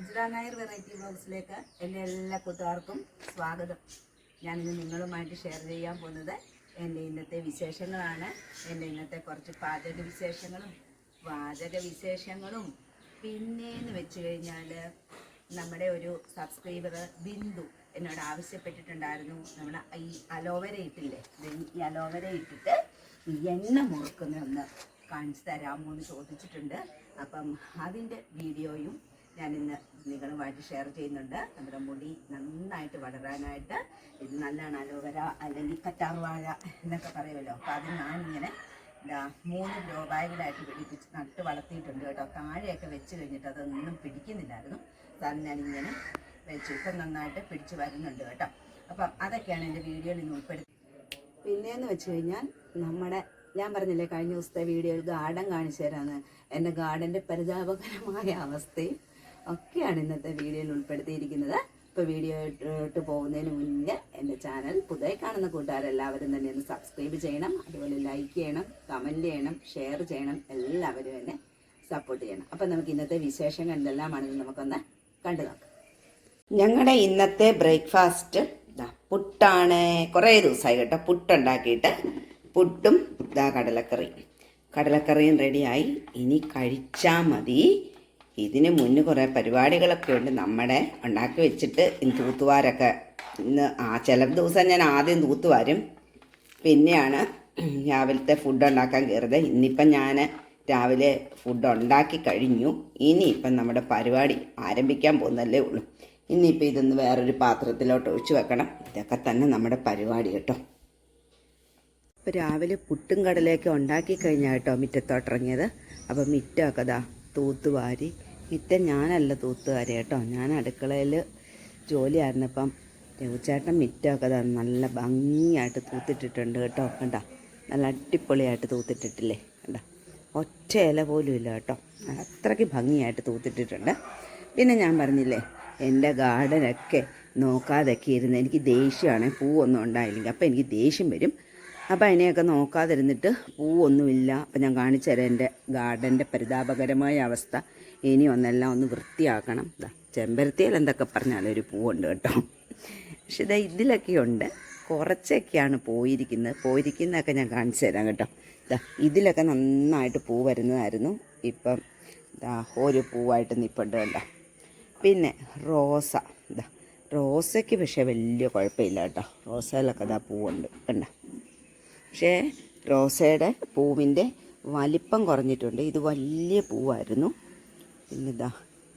Nair variety ബോക്സിലേക്ക് എന്റെ എല്ലാ കൂട്ടുകാർക്കും സ്വാഗതം. ഇന്ന് നിങ്ങളുമായിട്ട് ഷെയർ ചെയ്യാൻ പോകുന്നത് എന്റെ ഇന്നത്തെ വിശേഷങ്ങളാണ്. എന്റെ ഇന്നത്തെ കുറച്ച് പാചക വിശേഷങ്ങളും വാചക വിശേഷങ്ങളും. പിന്നെന്ന് വെച്ച് കഴിഞ്ഞാൽ നമ്മുടെ ഒരു സബ്സ്ക്രൈബർ ബിന്ദു എന്നോട് ആവശ്യപ്പെട്ടിട്ടുണ്ടായിരുന്നു. നമ്മൾ ഈ അലോവേര ഇട്ടില്ലേ ഈ അലോവേര ഇട്ടിട്ട് എണ്ണ മുറുക്കുന്ന ഒന്ന് കാണിച്ചു തരാമോ എന്ന് ചോദിച്ചിട്ടുണ്ട്. അപ്പം അതിന്റെ വീഡിയോയും ഞാൻ ഇന്ന് നിങ്ങളുമായിട്ട് ഷെയർ ചെയ്യുന്നുണ്ട്. നമ്മുടെ മുടി നന്നായിട്ട് വളരാനായിട്ട് ഇത് നല്ലതാണ് അലോവേര അല്ലെങ്കിൽ കറ്റാർവാഴ എന്നൊക്കെ പറയുമല്ലോ. അപ്പോൾ അത് ഞാനിങ്ങനെ എന്താ മൂന്ന് ഗ്രോ ബാഗിലായിട്ട് പിടിപ്പിച്ച് നട്ട് വളർത്തിയിട്ടുണ്ട് കേട്ടോ. താഴെയൊക്കെ വെച്ച് കഴിഞ്ഞിട്ട് അതൊന്നും പിടിക്കുന്നില്ലായിരുന്നു. അതാണ് ഞാനിങ്ങനെ വെച്ചു. ഇപ്പം നന്നായിട്ട് പിടിച്ച് വരുന്നുണ്ട് കേട്ടോ. അപ്പം അതൊക്കെയാണ് എന്റെ വീഡിയോയിൽ ഇന്ന് ഉൾപ്പെടുത്തി. പിന്നെയെന്ന് വെച്ച് കഴിഞ്ഞാൽ നമ്മുടെ ഞാൻ പറഞ്ഞില്ലേ കഴിഞ്ഞ ദിവസത്തെ വീഡിയോയിൽ ഗാർഡൻ കാണിച്ചു തരാമെന്ന് എന്റെ ഗാർഡന്റെ പരിതാപകരമായ അവസ്ഥയും ഒക്കെയാണ് ഇന്നത്തെ വീഡിയോയിൽ ഉൾപ്പെടുത്തിയിരിക്കുന്നത്. ഇപ്പോൾ വീഡിയോ ഇട്ട് പോകുന്നതിന് മുന്നേ എന്റെ ചാനൽ പുതിയ കാണുന്ന കൂട്ടുകാരെല്ലാവരും തന്നെ ഒന്ന് സബ്സ്ക്രൈബ് ചെയ്യണം. അതുപോലെ ലൈക്ക് ചെയ്യണം കമന്റ് ചെയ്യണം ഷെയർ ചെയ്യണം. എല്ലാവരും തന്നെ സപ്പോർട്ട് ചെയ്യണം. അപ്പം നമുക്ക് ഇന്നത്തെ വിശേഷം കണ്ടെല്ലാമാണെങ്കിൽ നമുക്കൊന്ന് കണ്ടു നോക്കാം. ഞങ്ങളുടെ ഇന്നത്തെ ബ്രേക്ക്ഫാസ്റ്റ് പുട്ടാണ്. കുറേ ദിവസമായി കേട്ടോ പുട്ടുണ്ടാക്കിയിട്ട്. പുട്ടും ഇതാ കടലക്കറി. കടലക്കറിയും റെഡിയായി ഇനി കഴിച്ചാൽ മതി. ഇതിന് മുന്നേ കുറേ പരിപാടികളൊക്കെ ഉണ്ട് നമ്മുടെ ഉണ്ടാക്കി വെച്ചിട്ട് തൂത്തുവാരൊക്കെ. ഇന്ന് ആ ചില ദിവസം ഞാൻ ആദ്യം തൂത്തുവാരും. പിന്നെയാണ് രാവിലത്തെ ഫുഡ് ഉണ്ടാക്കാൻ കയറിയത്. ഇന്നിപ്പം ഞാൻ രാവിലെ ഫുഡ് ഉണ്ടാക്കി കഴിഞ്ഞു. ഇനിയിപ്പം നമ്മുടെ പരിപാടി ആരംഭിക്കാൻ പോകുന്നല്ലേ ഉള്ളൂ. ഇനിയിപ്പോൾ ഇതൊന്ന് വേറൊരു പാത്രത്തിലോട്ട് ഒഴിച്ചു വെക്കണം. ഇതൊക്കെ തന്നെ നമ്മുടെ പരിപാടി കേട്ടോ. ഇപ്പോൾ രാവിലെ പുട്ടും കടലയൊക്കെ ഉണ്ടാക്കി കഴിഞ്ഞാൽ കേട്ടോ മിറ്റത്തോട്ടിറങ്ങിയത് അപ്പോൾ മിറ്റമൊക്കെ ദാ തൂത്തുവാരി മിറ്റം ഞാനല്ല തൂത്തുകാര് കേട്ടോ. ഞാൻ അടുക്കളയിൽ ജോലിയായിരുന്നപ്പം രഘുചേട്ടൻ മിറ്റമൊക്കെ നല്ല ഭംഗിയായിട്ട് തൂത്തിട്ടിട്ടുണ്ട് കേട്ടോ. കണ്ടോ? നല്ല അടിപൊളിയായിട്ട് തൂത്തിട്ടിട്ടില്ലേ? കണ്ടോ? ഒറ്റ ഇല പോലും ഇല്ല കേട്ടോ. അത്രയ്ക്ക് ഭംഗിയായിട്ട് തൂത്തിട്ടിട്ടുണ്ട്. പിന്നെ ഞാൻ പറഞ്ഞില്ലേ എന്റെ ഗാർഡനൊക്കെ നോക്കാതൊക്കെ ഇരുന്ന് എനിക്ക് ദേഷ്യമാണ് പൂവൊന്നും ഉണ്ടായില്ലെങ്കിൽ. അപ്പോൾ എനിക്ക് ദേഷ്യം വരും. അപ്പോൾ അതിനെയൊക്കെ നോക്കാതിരുന്നിട്ട് പൂവൊന്നുമില്ല. അപ്പം ഞാൻ കാണിച്ചു തരാം എന്റെ ഗാർഡന്റെ പരിതാപകരമായ അവസ്ഥ. ഇനി ഒന്നെല്ലാം ഒന്ന് വൃത്തിയാക്കണം. ഇതാ ചെമ്പരത്തിയിൽ എന്തൊക്കെ പറഞ്ഞാലും ഒരു പൂവുണ്ട് കേട്ടോ. പക്ഷെ ഇതാ ഇതിലൊക്കെയുണ്ട് കുറച്ചൊക്കെയാണ് പോയിരിക്കുന്നത്. പോയിരിക്കുന്നതൊക്കെ ഞാൻ കാണിച്ചു തരാം കേട്ടോ. ഇതാ ഇതിലൊക്കെ നന്നായിട്ട് പൂ വരുന്നതായിരുന്നു. ഇപ്പം ഇതാ ഒരു പൂവായിട്ട് നിൽപ്പുണ്ട് കേട്ടോ പിന്നെ റോസ. ഇതാ റോസയ്ക്ക് പക്ഷേ വലിയ കുഴപ്പമില്ല കേട്ടോ. റോസയിലൊക്കെ ഇതാ പൂവുണ്ട് കണ്ടോ. പക്ഷേ റോസയുടെ പൂവിന്റെ വലിപ്പം കുറഞ്ഞിട്ടുണ്ട്. ഇത് വലിയ പൂവായിരുന്നു. പിന്നെ ഇതാ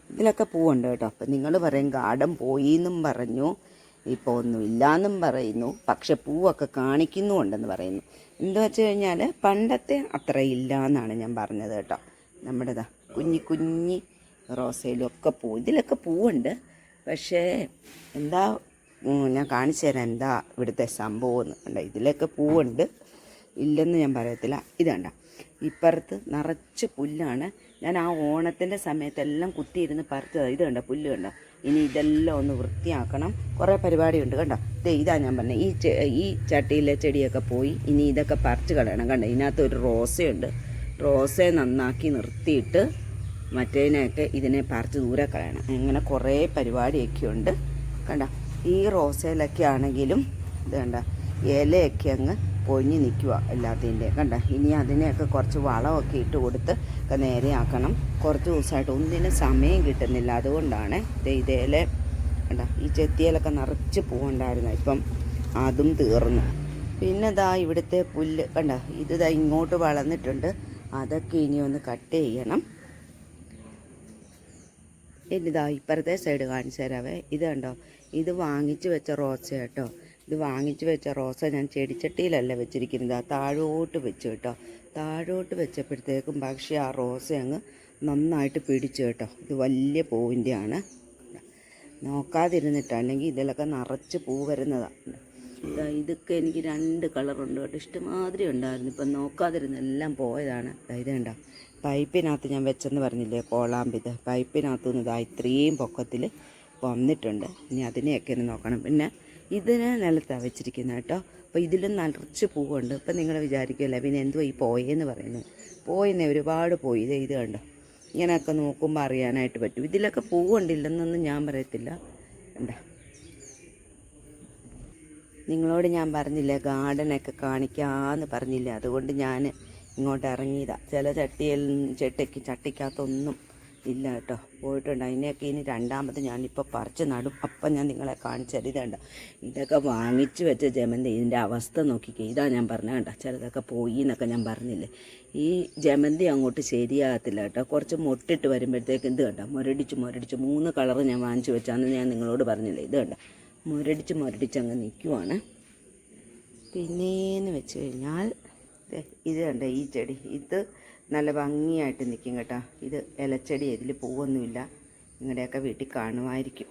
ഇതിലൊക്കെ പൂവുണ്ട് കേട്ടോ. അപ്പം നിങ്ങൾ പറയും ഗാർഡൻ പോയി എന്നും പറഞ്ഞു. ഇപ്പോൾ ഒന്നുമില്ലാന്നും പറയുന്നു. പക്ഷെ പൂവൊക്കെ കാണിക്കുന്നുണ്ടെന്ന് പറയുന്നു. എന്താ വെച്ച് കഴിഞ്ഞാൽ പണ്ടത്തെ അത്ര ഇല്ല എന്നാണ് ഞാൻ പറഞ്ഞത് കേട്ടോ. നമ്മുടെതാ കുഞ്ഞി കുഞ്ഞി കുഞ്ഞി റോസയിലൊക്കെ പൂ ഇതിലൊക്കെ പൂവുണ്ട്. പക്ഷേ എന്താ ഞാൻ കാണിച്ചു തരാം എന്താ ഇവിടുത്തെ സംഭവം എന്ന്. ഇതിലൊക്കെ പൂവുണ്ട്. ഇല്ലെന്ന് ഞാൻ പറയത്തില്ല. ഇതണ്ട ഇപ്പുറത്ത് നിറച്ച് പുല്ലാണ്. ഞാൻ ആ ഓണത്തിന്റെ സമയത്തെല്ലാം കുത്തിയിരുന്ന് പറിച്ചത് ഇത് കണ്ടോ? പുല്ല് കണ്ടോ? ഇനി ഇതെല്ലാം ഒന്ന് വൃത്തിയാക്കണം. കുറേ പരിപാടിയുണ്ട് കണ്ടോ? ദേ ഇതാ ഞാൻ പറഞ്ഞത് ഈ ഈ ചട്ടിയിലെ ചെടിയൊക്കെ പോയി ഇനി ഇതൊക്കെ പറിച്ച് കളയണം കണ്ടോ? ഇതിനകത്ത് ഒരു റോസയുണ്ട്. റോസയെ നന്നാക്കി നിർത്തിയിട്ട് മറ്റേതിനെയൊക്കെ ഇതിനെ പറിച്ച് ദൂരെ കളയണം. അങ്ങനെ കുറേ പരിപാടിയൊക്കെ ഉണ്ട്. കണ്ട? ഈ റോസയിലൊക്കെ ആണെങ്കിലും ഇത് കണ്ട? ഇലയൊക്കെ അങ്ങ് പൊഞ്ഞ് നിൽക്കുക എല്ലാത്തിന്റെ. കണ്ട? ഇനി അതിനെയൊക്കെ കുറച്ച് വളമൊക്കെ ഇട്ട് കൊടുത്ത് ഒക്കെ നേരെയാക്കണം. കുറച്ച് ദിവസമായിട്ട് ഒന്നിനും സമയം കിട്ടുന്നില്ല. അതുകൊണ്ടാണ് ദേ ഇതേലെ കണ്ട? ഈ ചെത്തിയിലൊക്കെ നിറച്ച് പൂവുണ്ടായിരുന്നു. ഇപ്പം അതും തീർന്നു. പിന്നെ ദാ ഇവിടുത്തെ പുല്ല്. കണ്ട? ഇത് ദാ ഇങ്ങോട്ട് വളർന്നിട്ടുണ്ട്. അതൊക്കെ ഇനി ഒന്ന് കട്ട് ചെയ്യണം. ഇനിതാ ഇപ്പുറത്തെ സൈഡ് കാണിച്ചു തരാവേ. ഇത് കണ്ടോ? ഇത് വാങ്ങിച്ചു വെച്ച റോസ കേട്ടോ ഇത് വാങ്ങിച്ചു വെച്ച റോസ ഞാൻ ചെടിച്ചട്ടിയിലല്ല വെച്ചിരിക്കുന്നത്. ആ താഴോട്ട് വെച്ചു കേട്ടോ. താഴോട്ട് വെച്ചപ്പോഴത്തേക്കും പക്ഷേ ആ റോസ അങ്ങ് നന്നായിട്ട് പിടിച്ചു കേട്ടോ. ഇത് വലിയ പൂവിന്റെയാണ് നോക്കാതിരുന്നിട്ട് അല്ലെങ്കിൽ ഇതിലൊക്കെ നിറച്ച് പൂ വരുന്നതാണ് ഇതൊക്കെ എനിക്ക് രണ്ട് കളറുണ്ട് കേട്ടോ. ഇഷ്ടമാതിരി ഉണ്ടായിരുന്നു. ഇപ്പം നോക്കാതിരുന്ന് എല്ലാം പോയതാണ്. ഇത് കണ്ടോ. പൈപ്പിനകത്ത് ഞാൻ വെച്ചെന്ന് പറഞ്ഞില്ലേ കോളാമ്പിത് പൈപ്പിനകത്തു നിന്ന് ഇതാ ഇത്രയും പൊക്കത്തിൽ വന്നിട്ടുണ്ട്. ഇനി അതിനെയൊക്കെ ഒന്ന് നോക്കണം. പിന്നെ ഇതിനെ നിലത്താണ് വെച്ചിരിക്കുന്നത് കേട്ടോ. അപ്പോൾ ഇതിലും നിറച്ച് പൂവുണ്ട്. ഇപ്പം നിങ്ങൾ വിചാരിക്കുമല്ലേ പിന്നെ എന്തുവാ ഈ പോയെന്ന് പറയുന്നത്? പോയെന്നേ ഒരുപാട് പോയി. ഇത് കണ്ടോ? ഇങ്ങനെയൊക്കെ നോക്കുമ്പോൾ അറിയാനായിട്ട് പറ്റും. ഇതിലൊക്കെ പൂവുണ്ടില്ലെന്നൊന്നും ഞാൻ പറയത്തില്ല. എന്താ നിങ്ങളോട് ഞാൻ പറഞ്ഞില്ലേ ഗാർഡനൊക്കെ കാണിക്കാമെന്ന് പറഞ്ഞില്ലേ? അതുകൊണ്ട് ഞാൻ ഇങ്ങോട്ട് ഇറങ്ങിയതാണ് ചില ചട്ടിയിൽ ചട്ടിക്ക് ചട്ടിക്കകത്തൊന്നും ഇല്ല കേട്ടോ. പോയിട്ടുണ്ട്. അതിനെയൊക്കെ ഇനി രണ്ടാമത് ഞാനിപ്പോൾ പറിച്ച് നടും. അപ്പം ഞാൻ നിങ്ങളെ കാണിച്ചത് ഇതേണ്ട. ഇതൊക്കെ വാങ്ങിച്ച് വെച്ച ജമന്തി. ഇതിന്റെ അവസ്ഥ നോക്കിക്കേ. ഇതാ ഞാൻ പറഞ്ഞ കണ്ട. ചിലതൊക്കെ പോയി എന്നൊക്കെ ഞാൻ പറഞ്ഞില്ലേ. ഈ ജമന്തി അങ്ങോട്ട് ശരിയാകത്തില്ല കേട്ടോ. കുറച്ച് മുട്ടിട്ട് വരുമ്പോഴത്തേക്ക് ഇത് കണ്ട. മുരടിച്ച് മുരടിച്ച് മൂന്ന് കളറ് ഞാൻ വാങ്ങിച്ച് വെച്ചാന്ന് ഞാൻ നിങ്ങളോട് പറഞ്ഞില്ലേ. ഇത് കണ്ട. മുരടിച്ച് മുരടിച്ച് അങ്ങ് നിൽക്കുവാണ് പിന്നേന്ന് വെച്ച് കഴിഞ്ഞാൽ ഇത് കണ്ട ഈ ചെടി. ഇത് നല്ല ഭംഗിയായിട്ട് നിൽക്കും കേട്ടോ. ഇത് ഇലച്ചെടി ഇതിൽ പൂവൊന്നുമില്ല. നിങ്ങളുടെയൊക്കെ വീട്ടിൽ കാണുമായിരിക്കും.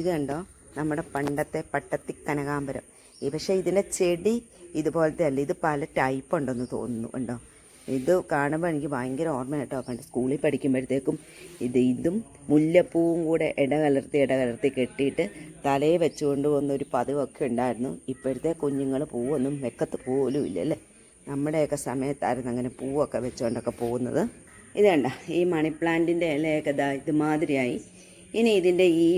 ഇത് കണ്ടോ? നമ്മുടെ പണ്ടത്തെ പട്ടത്തി കനകാമ്പരം പക്ഷേ ഇതിന്റെ ചെടി ഇതുപോലത്തെ അല്ല. ഇത് പല ടൈപ്പ് ഉണ്ടെന്ന് തോന്നുന്നു കണ്ടോ? ഇത് കാണുമ്പോൾ എനിക്ക് ഭയങ്കര ഓർമ്മ കേട്ടോ. പണ്ട് സ്കൂളിൽ പഠിക്കുമ്പോഴത്തേക്കും ഇത് ഇതും മുല്ലപ്പൂവും കൂടെ ഇടകലർത്തി ഇടകലർത്തി കെട്ടിയിട്ട് തലയിൽ വെച്ചുകൊണ്ട് പോകുന്ന ഒരു പതിവൊക്കെ ഉണ്ടായിരുന്നു. ഇപ്പോഴത്തെ കുഞ്ഞുങ്ങൾ പൂവൊന്നും വെക്കത്ത് പോലും ഇല്ല അല്ലേ നമ്മുടെയൊക്കെ സമയത്തായിരുന്നു അങ്ങനെ പൂവൊക്കെ വെച്ചുകൊണ്ടൊക്കെ പോകുന്നത്. ഇത് ഈ മണി പ്ലാന്റിന്റെ ഇലയൊക്കെ ഇതാ ഇതുമാതിരിയായി. ഇനി ഇതിന്റെ ഈ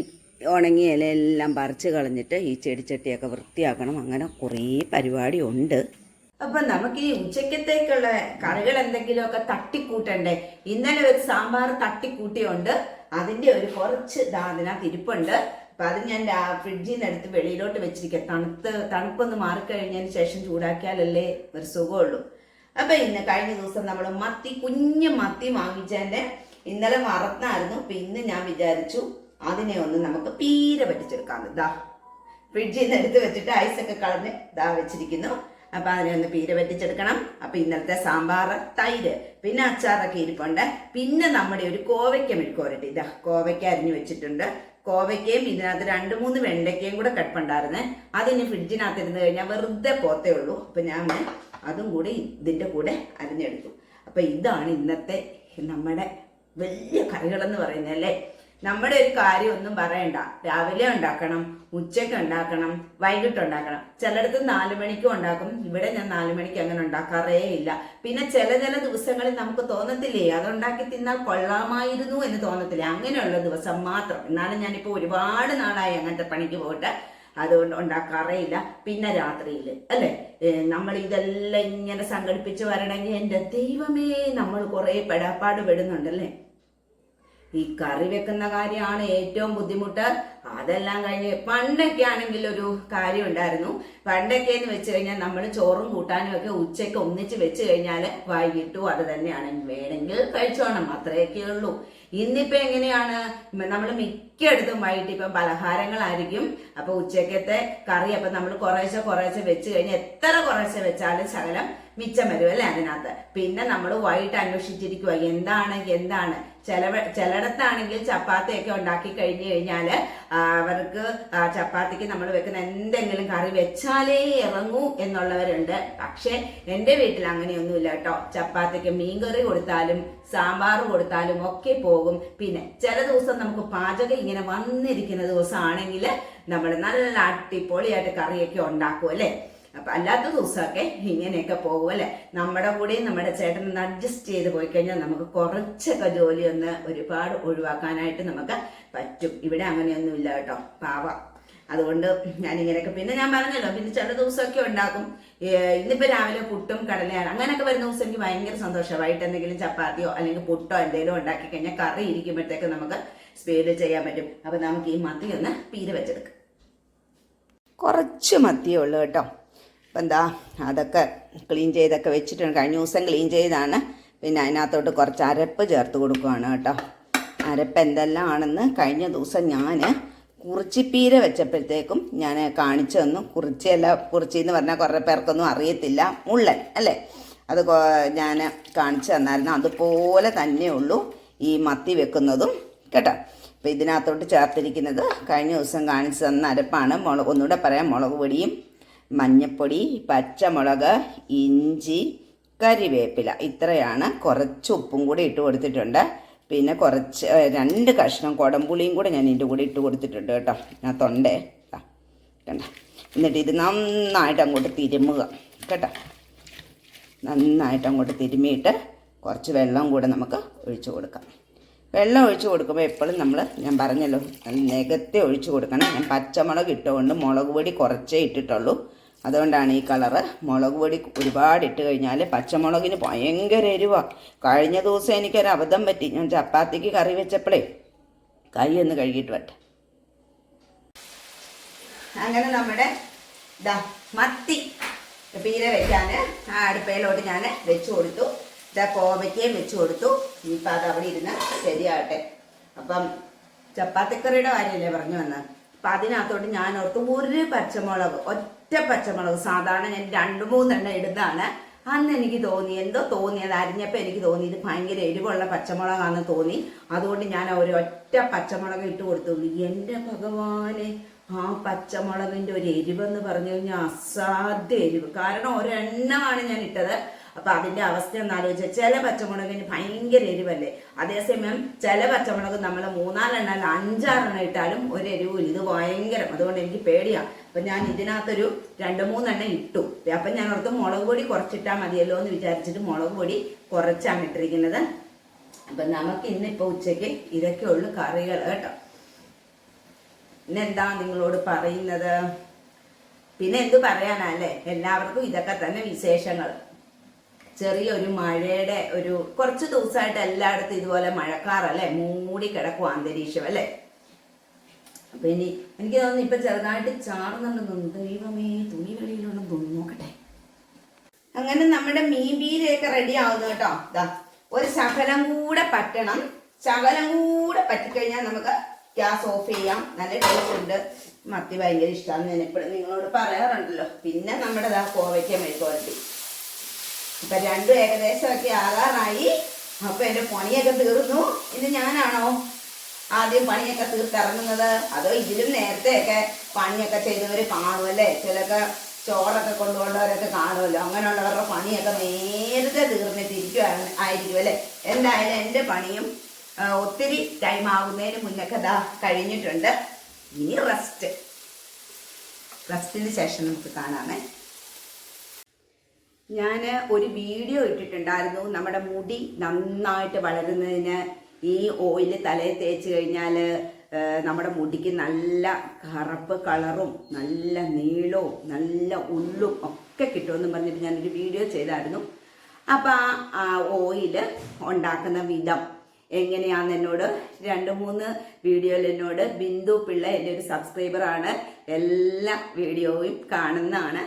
ഉണങ്ങിയ ഇലയെല്ലാം പറിച്ച് കളഞ്ഞിട്ട് ഈ ചെടിച്ചട്ടിയൊക്കെ വൃത്തിയാക്കണം. അങ്ങനെ കുറേ പരിപാടി ഉണ്ട്. അപ്പൊ നമുക്ക് ഈ ഉച്ചക്കത്തേക്കുള്ള കറികൾ എന്തെങ്കിലുമൊക്കെ തട്ടിക്കൂട്ടണ്ടേ? ഇന്നലെ ഒരു സാമ്പാർ തട്ടിക്കൂട്ടിയുണ്ട്. അതിന്റെ ഒരു കുറച്ച് ഇതാ അതിനകത്ത് ഇരിപ്പുണ്ട്. അപ്പൊ അത് ഞാൻ ഫ്രിഡ്ജിൽ നിന്ന് എടുത്ത് വെളിയിലോട്ട് വെച്ചിരിക്കുക തണുത്ത് തണുപ്പൊന്ന് മാറിക്കഴിഞ്ഞതിന് ശേഷം ചൂടാക്കിയാലല്ലേ ഒരു സുഖമുള്ളൂ. അപ്പൊ ഇന്ന് കഴിഞ്ഞ ദിവസം നമ്മൾ മത്തി കുഞ്ഞു മത്തി വാങ്ങിച്ചതിന്റെ ഇന്നലെ മറന്നായിരുന്നു അപ്പൊ ഇന്ന് ഞാൻ വിചാരിച്ചു അതിനെ ഒന്ന് നമുക്ക് പീര പറ്റിച്ചെടുക്കാം ദാ ഫ്രിഡ്ജിൽ നിന്ന് എടുത്ത് വെച്ചിട്ട് ഐസൊക്കെ കളഞ്ഞ് ദാ വെച്ചിരിക്കുന്നു. അപ്പൊ അതിനൊന്ന് പീര പറ്റിച്ചെടുക്കണം അപ്പൊ ഇന്നലത്തെ സാമ്പാർ തൈര് പിന്നെ അച്ചാറൊക്കെ ഇരിപ്പുണ്ട്. പിന്നെ നമ്മുടെ ഒരു കോവയ്ക്ക മെഴുക്കോരട്ടി ഇതാ കോവയ്ക്ക അരിഞ്ഞു വെച്ചിട്ടുണ്ട്. കോവയ്ക്കയും ഇതിനകത്ത് രണ്ട് മൂന്ന് വെണ്ടയ്ക്കയും കൂടെ കിടപ്പുണ്ടായിരുന്നു. അതിന് ഫ്രിഡ്ജിനകത്ത് ഇരുന്ന് കഴിഞ്ഞാൽ വെറുതെ പോത്തേ ഉള്ളൂ. അപ്പൊ ഞാൻ അതും കൂടി ഇതിന്റെ കൂടെ അരിഞ്ഞെടുക്കും. അപ്പൊ ഇതാണ് ഇന്നത്തെ നമ്മുടെ വലിയ കറികളെന്ന് പറയുന്നത് അല്ലേ? നമ്മുടെ ഒരു കാര്യം ഒന്നും പറയണ്ട. രാവിലെ ഉണ്ടാക്കണം ഉച്ചയ്ക്ക് ഉണ്ടാക്കണം വൈകിട്ട് ഉണ്ടാക്കണം. ചിലയിടത്ത് നാലു മണിക്കും ഉണ്ടാക്കും. ഇവിടെ ഞാൻ നാലു മണിക്ക് അങ്ങനെ ഉണ്ടാക്കാറേ ഇല്ല. പിന്നെ ചില ചില ദിവസങ്ങളിൽ നമുക്ക് തോന്നത്തില്ലേ? അതുണ്ടാക്കി തിന്നാൽ കൊള്ളാമായിരുന്നു എന്ന് തോന്നത്തില്ലേ? അങ്ങനെയുള്ള ദിവസം മാത്രം. എന്നാലും ഞാനിപ്പോൾ ഒരുപാട് നാളായി അങ്ങനത്തെ പണിക്ക് പോയിട്ട് അതുകൊണ്ട് ഉണ്ടാക്കാറേ ഇല്ല. പിന്നെ രാത്രിയിൽ അല്ലേ? നമ്മൾ ഇതെല്ലാം ഇങ്ങനെ സംഘടിപ്പിച്ച് വരണമെങ്കിൽ എന്റെ ദൈവമേ നമ്മൾ കുറേ പെടാപ്പാട് പെടുന്നുണ്ടല്ലേ? ഈ കറി വെക്കുന്ന കാര്യമാണ് ഏറ്റവും ബുദ്ധിമുട്ട്. അതെല്ലാം കഴിഞ്ഞ് പണ്ടൊക്കെ ആണെങ്കിൽ ഒരു കാര്യം ഉണ്ടായിരുന്നു. പണ്ടൊക്കെ എന്ന് വെച്ച് കഴിഞ്ഞാൽ നമ്മൾ ചോറും കൂട്ടാനും ഒക്കെ ഉച്ചയ്ക്ക് ഒന്നിച്ച് വെച്ച് കഴിഞ്ഞാൽ വൈകിട്ടും അത് തന്നെയാണ്. വേണമെങ്കിൽ കഴിച്ചോണം അത്രയൊക്കെ ഉള്ളൂ. ഇന്നിപ്പോ എങ്ങനെയാണ്? നമ്മൾ മിക്കയിടത്തും വൈകിട്ട് ഇപ്പം പലഹാരങ്ങളായിരിക്കും. അപ്പൊ ഉച്ചക്കത്തെ കറി അപ്പൊ നമ്മൾ കുറേശ്ശെ കുറേശ്ശെ വെച്ച് കഴിഞ്ഞാൽ എത്ര കുറേശ്ശെ വെച്ചാലും ശകലം മിച്ചം വരും അല്ലേ അതിനകത്ത്. പിന്നെ നമ്മൾ വൈകിട്ട് അന്വേഷിച്ചിരിക്കുക എന്താണ് എന്താണ്? ചില ചിലയിടത്താണെങ്കിൽ ചപ്പാത്തിയൊക്കെ ഉണ്ടാക്കി കഴിഞ്ഞു കഴിഞ്ഞാൽ അവർക്ക് ചപ്പാത്തിക്ക് നമ്മൾ വെക്കുന്ന എന്തെങ്കിലും കറി വെച്ചാലേ ഇറങ്ങൂ എന്നുള്ളവരുണ്ട്. പക്ഷേ എന്റെ വീട്ടിൽ അങ്ങനെയൊന്നുമില്ല കേട്ടോ. ചപ്പാത്തിക്ക് മീൻകറി കൊടുത്താലും സാമ്പാർ കൊടുത്താലും ഒക്കെ പോകും. പിന്നെ ചില ദിവസം നമുക്ക് പാചകം ഇങ്ങനെ വന്നിരിക്കുന്ന ദിവസമാണെങ്കിൽ നമ്മൾ നല്ല അടിപൊളിയായിട്ട് കറിയൊക്കെ ഉണ്ടാക്കും അല്ലേ? അപ്പൊ അല്ലാത്ത ദിവസമൊക്കെ ഇങ്ങനെയൊക്കെ പോകും അല്ലെ? നമ്മുടെ കൂടെയും നമ്മുടെ ചേട്ടൻ ഒന്ന് അഡ്ജസ്റ്റ് ചെയ്ത് പോയി കഴിഞ്ഞാൽ നമുക്ക് കുറച്ചൊക്കെ ജോലി ഒന്ന് ഒരുപാട് ഒഴിവാക്കാനായിട്ട് നമുക്ക് പറ്റും. ഇവിടെ അങ്ങനെയൊന്നുമില്ല കേട്ടോ പാവ. അതുകൊണ്ട് ഞാൻ ഇങ്ങനെയൊക്കെ പിന്നെ ഞാൻ പറഞ്ഞല്ലോ പിന്നെ ചില ദിവസമൊക്കെ ഉണ്ടാക്കും ഇന്നിപ്പോ രാവിലെ പുട്ടും കടലയാണ്. അങ്ങനെയൊക്കെ വരുന്ന ദിവസം എനിക്ക് ഭയങ്കര സന്തോഷമാണ്. വൈകിട്ട് എന്തെങ്കിലും ചപ്പാത്തിയോ അല്ലെങ്കിൽ പുട്ടോ എന്തെങ്കിലും ഉണ്ടാക്കി കഴിഞ്ഞാൽ കറി ഇരിക്കുമ്പോഴത്തേക്ക് നമുക്ക് സ്പീഡ് ചെയ്യാൻ പറ്റും. അപ്പൊ നമുക്ക് ഈ മത്തി ഒന്ന് പീര് വെച്ചെടുക്കാം. കുറച്ച് മത്തിയേ ഉള്ളൂ കേട്ടോ. അപ്പം എന്താ അതൊക്കെ ക്ലീൻ ചെയ്തൊക്കെ വെച്ചിട്ടുണ്ട്. കഴിഞ്ഞ ദിവസം ക്ലീൻ ചെയ്താണ്. പിന്നെ അതിനകത്തോട്ട് കുറച്ച് അരപ്പ് ചേർത്ത് കൊടുക്കുകയാണ് കേട്ടോ. അരപ്പ് എന്തെല്ലാം ആണെന്ന് കഴിഞ്ഞ ദിവസം ഞാൻ കുറിച്ചിപ്പീര വെച്ചപ്പോഴത്തേക്കും ഞാൻ കാണിച്ചു തന്നു. കുറിച്ചല്ല കുറിച്ചി എന്ന് പറഞ്ഞാൽ കുറേ പേർക്കൊന്നും അറിയത്തില്ല. മുള്ളൻ അല്ലേ? അത് ഞാൻ കാണിച്ചു തന്നായിരുന്നു. അതുപോലെ തന്നെ ഉള്ളൂ ഈ മത്തി വെക്കുന്നതും കേട്ടോ. അപ്പോൾ ഇതിനകത്തോട്ട് ചേർത്തിരിക്കുന്നത് കഴിഞ്ഞ ദിവസം കാണിച്ചു തന്ന അരപ്പാണ്. മുളക് ഒന്നുകൂടെ പറയാം മുളക് പൊടിയും മഞ്ഞപ്പൊടി പച്ചമുളക് ഇഞ്ചി കരിവേപ്പില ഇത്രയാണ്. കുറച്ച് ഉപ്പും കൂടി ഇട്ട് കൊടുത്തിട്ടുണ്ട്. പിന്നെ കുറച്ച് രണ്ട് കഷ്ണം കുടംപുളിയും കൂടെ ഞാൻ ഇതിന്റെ കൂടെ ഇട്ട് കൊടുത്തിട്ടുണ്ട് കേട്ടോ. ഞാൻ തൊണ്ടേ. കണ്ട. എന്നിട്ട് ഇത് നന്നായിട്ട് അങ്ങോട്ട് തിരുമുക. കേട്ടോ. നന്നായിട്ട് അങ്ങോട്ട് തിരുമിയിട്ട് കുറച്ച് വെള്ളം കൂടെ നമുക്ക് ഒഴിച്ചു കൊടുക്കാം. വെള്ളം ഒഴിച്ചു കൊടുക്കുമ്പോൾ എപ്പോഴും നമ്മൾ ഞാൻ പറഞ്ഞല്ലോ നികത്തി ഒഴിച്ച് കൊടുക്കണം. ഞാൻ പച്ചമുളക് ഇട്ടുകൊണ്ട് മുളക് പൊടി കുറച്ചേ ഇട്ടിട്ടുള്ളൂ. അതുകൊണ്ടാണ് ഈ കളറ് മുളക് പൊടി ഒരുപാട് ഇട്ട് കഴിഞ്ഞാൽ പച്ചമുളകിന് ഭയങ്കര എരിവാണ് കഴിഞ്ഞ ദിവസം എനിക്കൊരു അബദ്ധം പറ്റി. ഞാൻ ചപ്പാത്തിക്ക് കറി വെച്ചപ്പോഴേ കൈ ഒന്ന് കഴുകിയിട്ട് വട്ടെ അങ്ങനെ നമ്മുടെ ദാ മത്തി പീര വെക്കാൻ ആ അടുപ്പയിലോട്ട് ഞാൻ വെച്ചു കൊടുത്തു. ഇതാ കോവയ്ക്കയും വെച്ചു കൊടുത്തു. ഇനിയിപ്പോൾ അത് അവിടെ ഇരുന്ന് ശരിയാകട്ടെ. അപ്പം ചപ്പാത്തിക്കറിയുടെ കാര്യമല്ലേ പറഞ്ഞു വന്നത്? അപ്പം അതിനകത്തോട്ട് ഞാൻ ഓർത്ത് ഒരു പച്ചമുളക് ഒറ്റ പച്ചമുളക് സാധാരണ ഞാൻ രണ്ട് മൂന്നെണ്ണം ഇടുന്നതാണ്. അന്ന് എനിക്ക് തോന്നി എന്തോ തോന്നി അത് അരിഞ്ഞപ്പോൾ എനിക്ക് തോന്നി ഇത് ഭയങ്കര എരിവുള്ള പച്ചമുളകാണെന്ന് തോന്നി. അതുകൊണ്ട് ഞാൻ ഒരു ഒറ്റ പച്ചമുളക് ഇട്ട് കൊടുത്തുള്ളൂ. എന്റെ ഭഗവാനെ ആ പച്ചമുളകിന്റെ ഒരു എരിവെന്ന് പറഞ്ഞു കഴിഞ്ഞാൽ അസാധ്യ എരിവ്. കാരണം ഒരെണ്ണമാണ് ഞാൻ ഇട്ടത്. അപ്പൊ അതിന്റെ അവസ്ഥ ഒന്ന് ആലോചിച്ചാൽ ചില പച്ചമുളകിന് ഭയങ്കര എരിവല്ലേ? അതേസമയം ചില പച്ചമുളക് നമ്മൾ മൂന്നാലെണ്ണം അഞ്ചാറെണ്ണം ഇട്ടാലും ഒരു എരിവില്ല ഇത് ഭയങ്കരം. അതുകൊണ്ട് എനിക്ക് പേടിയാ. അപ്പൊ ഞാൻ ഇതിനകത്തൊരു രണ്ട് മൂന്നെണ്ണം ഇട്ടു. അപ്പൊ ഞാൻ ഓർത്ത് മുളക് പൊടി കുറച്ചിട്ടാൽ മതിയല്ലോ എന്ന് വിചാരിച്ചിട്ട് മുളക് പൊടി കുറച്ചാണ് ഇട്ടിരിക്കുന്നത്. അപ്പൊ നമുക്ക് ഇന്നിപ്പോ ഉച്ചയ്ക്ക് ഇതൊക്കെ ഉള്ളു കറികൾ കേട്ടോ. പിന്നെന്താ നിങ്ങളോട് പറയുന്നത്? പിന്നെ എന്ത് പറയാനല്ലേ എല്ലാവർക്കും ഇതൊക്കെ തന്നെ വിശേഷങ്ങൾ. ചെറിയൊരു മഴയുടെ ഒരു കുറച്ച് ദിവസമായിട്ട് എല്ലായിടത്തും ഇതുപോലെ മഴക്കാറല്ലേ? മൂടി കിടക്കും അന്തരീക്ഷം അല്ലേ? അപ്പൊ ഇനി എനിക്ക് തോന്നുന്നു ഇപ്പൊ ചെറുതായിട്ട് ചാറുന്നുണ്ടെന്ന് തോന്നുന്നു. ദൈവമേ തുണി വെളിയിലുണ്ടെന്ന് തോന്നുന്നു നോക്കട്ടെ. അങ്ങനെ നമ്മുടെ പീരയൊക്കെ റെഡി ആവുന്നു കേട്ടോ. ഇതാ ഒരു ശകലം കൂടെ പറ്റണം. ശകലം കൂടെ പറ്റിക്കഴിഞ്ഞാൽ നമുക്ക് ഗ്യാസ് ഓഫ് ചെയ്യാം. നല്ല ടേസ്റ്റ് ഉണ്ട്. മത്തി ഭയങ്കര ഇഷ്ടമാണ് ഞാൻ എപ്പോഴും നിങ്ങളോട് പറയാറുണ്ടല്ലോ. പിന്നെ നമ്മുടെ ഇതാ കോവയ്ക്ക മെഴുകുവരട്ടി ഇപ്പൊ രണ്ടും ഏകദേശമൊക്കെ ആകാറായി. അപ്പൊ എന്റെ പണിയൊക്കെ തീർന്നു. ഇന്ന് ഞാനാണോ ആദ്യം പണിയൊക്കെ തീർത്തിറങ്ങുന്നത്? അതോ ഇതിലും നേരത്തെയൊക്കെ പണിയൊക്കെ ചെയ്തവര് കാണുമല്ലേ ചിലൊക്കെ ചോറൊക്കെ കൊണ്ടുപോകേണ്ടവരൊക്കെ കാണുമല്ലോ അങ്ങനെയുള്ളവരുടെ പണിയൊക്കെ നേരത്തെ തീർന്നിട്ടിരിക്കുവാണ് ആയിരിക്കും അല്ലേ? എന്തായാലും എന്റെ പണിയും ഒത്തിരി ടൈം ആകുന്നതിന് മുന്നൊക്കെ ദാ കഴിഞ്ഞിട്ടുണ്ട്. ഇനി റെസ്റ്റ് റെസ്റ്റിന് ശേഷം നമുക്ക് കാണാമേ. ഞാൻ ഒരു വീഡിയോ ഇട്ടിട്ടുണ്ടായിരുന്നു. നമ്മുടെ മുടി നന്നായിട്ട് വളരുന്നതിന് ഈ ഓയിൽ തലയിൽ തേച്ച് കഴിഞ്ഞാൽ നമ്മുടെ മുടിക്ക് നല്ല കറുപ്പ് കളറും നല്ല നീളവും നല്ല ഉള്ളും ഒക്കെ കിട്ടുമെന്ന് പറഞ്ഞിട്ട് ഞാനൊരു വീഡിയോ ചെയ്തായിരുന്നു. അപ്പോൾ ആ ഓയിൽ ഉണ്ടാക്കുന്ന വിധം എങ്ങനെയാന്ന് എന്നോട് രണ്ട് മൂന്ന് വീഡിയോയിൽ എന്നോട് ബിന്ദു പിള്ള എന്റെ ഒരു സബ്സ്ക്രൈബറാണ് എല്ലാ വീഡിയോയും കാണുന്നതാണ്.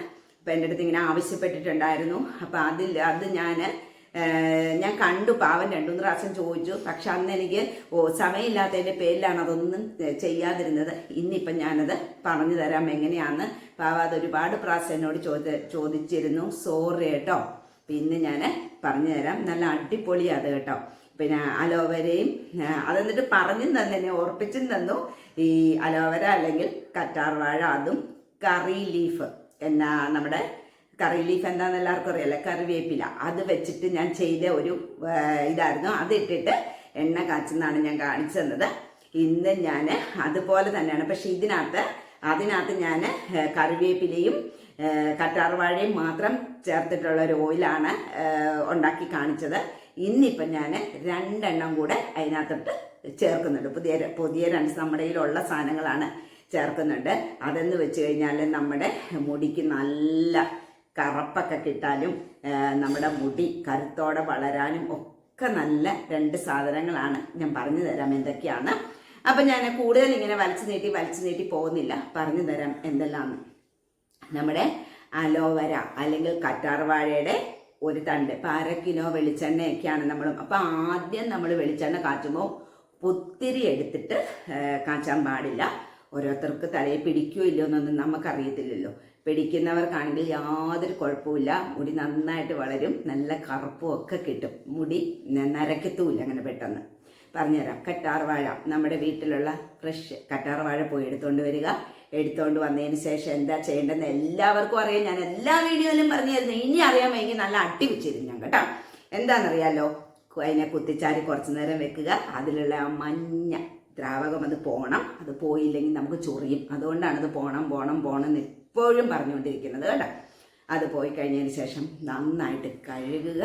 അപ്പം എന്റെ അടുത്ത് ഇങ്ങനെ ആവശ്യപ്പെട്ടിട്ടുണ്ടായിരുന്നു. അപ്പം അതിൽ അത് ഞാൻ ഞാൻ കണ്ടു. പാവൻ രണ്ടു മൂന്ന് പ്രാവശ്യം ചോദിച്ചു. പക്ഷെ അന്ന് എനിക്ക് സമയമില്ലാത്തതിന്റെ പേരിലാണ് അതൊന്നും ചെയ്യാതിരുന്നത്. ഇന്നിപ്പം ഞാനത് പറഞ്ഞു തരാം. എങ്ങനെയാന്ന്. പാവ അത് ഒരുപാട് പ്രാവശ്യം എന്നോട് ചോദി ചോദിച്ചിരുന്നു. സോറി കേട്ടോ. പിന്നെ ഞാൻ പറഞ്ഞു തരാം. നല്ല അടിപൊളിയാണ് അത് കേട്ടോ. പിന്നെ അലോവരയും അതെന്നിട്ട് പറഞ്ഞും തന്നെ. ഓർപ്പിച്ചും തന്നു. ഈ അലോവര അല്ലെങ്കിൽ കറ്റാർവാഴ അതും കറി ലീഫ്. എന്നാ നമ്മുടെ കറി ലീഫ് എന്താണെന്ന് എല്ലാവർക്കും അറിയാലോ? കറിവേപ്പില. അത് വെച്ചിട്ട് ഞാൻ ചെയ്ത ഒരു ഇതായിരുന്നു. അത് ഇട്ടിട്ട് എണ്ണ കാച്ചുന്നതാണ് ഞാൻ കാണിച്ചു തന്നത്. ഇന്ന് ഞാൻ അതുപോലെ തന്നെയാണ്. പക്ഷെ ഇതിനകത്ത് അതിനകത്ത് ഞാൻ കറിവേപ്പിലയും കറ്റാർവാഴയും മാത്രം ചേർത്തിട്ടുള്ള ഒരു ഓയിലാണ് ഉണ്ടാക്കി കാണിച്ചത്. ഇന്നിപ്പം ഞാൻ രണ്ടെണ്ണം കൂടെ അതിനകത്തോട്ട് ചേർക്കുന്നുണ്ട്. പുതിയ പുതിയ രണ്ട് നമ്മുടെ കയ്യിലുള്ള സാധനങ്ങളാണ്. ചേർക്കുന്നുണ്ട്. അതെന്ന് വെച്ച് കഴിഞ്ഞാൽ നമ്മുടെ മുടിക്ക് നല്ല കറപ്പൊക്കെ കിട്ടാനും നമ്മുടെ മുടി കരുത്തോടെ വളരാനും ഒക്കെ നല്ല രണ്ട് സാധനങ്ങളാണ് ഞാൻ പറഞ്ഞു തരാം എന്തൊക്കെയാണ്. അപ്പം ഞാൻ കൂടുതൽ ഇങ്ങനെ വലിച്ചു നീട്ടി വലിച്ചു നീട്ടി പോകുന്നില്ല. പറഞ്ഞു തരാം എന്തെല്ലാമാണ് നമ്മുടെ അലോവര അല്ലെങ്കിൽ കറ്റാർവാഴയുടെ ഒരു തണ്ട്. ഇപ്പം അര കിലോ വെളിച്ചെണ്ണയൊക്കെയാണ് നമ്മൾ അപ്പം ആദ്യം നമ്മൾ വെളിച്ചെണ്ണ കാച്ചുമ്പോൾ ഒത്തിരി എടുത്തിട്ട് കാച്ചാൻ പാടില്ല. ഓരോരുത്തർക്ക് തലയിൽ പിടിക്കുകയോ ഇല്ലയോ എന്നൊന്നും നമുക്കറിയത്തില്ലല്ലോ. പിടിക്കുന്നവർക്കാണെങ്കിൽ യാതൊരു കുഴപ്പമില്ല മുടി നന്നായിട്ട് വളരും. നല്ല കറുപ്പും ഒക്കെ കിട്ടും. മുടി നരക്കത്തുമില്ല അങ്ങനെ പെട്ടെന്ന്. പറഞ്ഞുതരാം. കറ്റാർവാഴ. നമ്മുടെ വീട്ടിലുള്ള ഫ്രഷ് കറ്റാർവാഴ പോയി എടുത്തുകൊണ്ട് വരിക. എടുത്തുകൊണ്ട് വന്നതിന് ശേഷം എന്താ ചെയ്യേണ്ടതെന്ന് എല്ലാവർക്കും അറിയാം. ഞാൻ എല്ലാ വീഡിയോയിലും പറഞ്ഞു തരുന്നു ഇനി അറിയാൻ വൈകി നല്ല അട്ടി വെച്ചിരുന്നു ഞാൻ കേട്ടോ. എന്താണെന്നറിയാലോ? അതിനെ കുത്തിച്ചാരി കുറച്ച് നേരം വെക്കുക. അതിലുള്ള ആ മഞ്ഞ ദ്രാവകം അത് പോണം. അത് പോയില്ലെങ്കിൽ നമുക്ക് ചൊറിയും. അതുകൊണ്ടാണ് അത് പോണം പോണം പോണം എന്ന് എപ്പോഴും പറഞ്ഞുകൊണ്ടിരിക്കുന്നത് കേട്ടോ. അത് പോയി കഴിഞ്ഞതിന് ശേഷം നന്നായിട്ട് കഴുകുക.